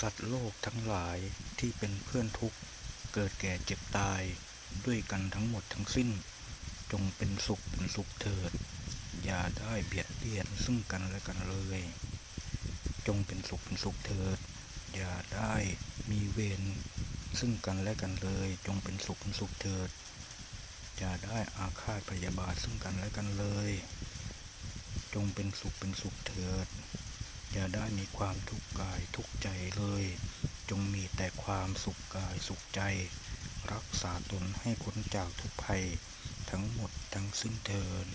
สัตว์โลกทั้งหลายที่เป็นเพื่อนทุกข์เกิดแก่เจ็บตายด้วยกันทั้งหมดทั้งสิ้น จงเป็นสุขเป็นสุขเถิด อย่าได้เบียดเบียนซึ่งกันและกันเลย จงเป็นสุขเป็นสุขเถิด อย่าได้มีเวรซึ่งกันและกันเลย จงเป็นสุขเป็นสุขเถิด อย่าได้อาฆาตพยาบาทซึ่งกันและกันเลย จงเป็นสุขเป็นสุขเถิด อย่าได้มีความทุกข์กายทุกใจเลย จงมีแต่ความสุขกายสุขใจ รักษาตนให้พ้นจากทุกภัย ทั้งหมดทั้งสิ้นเทิน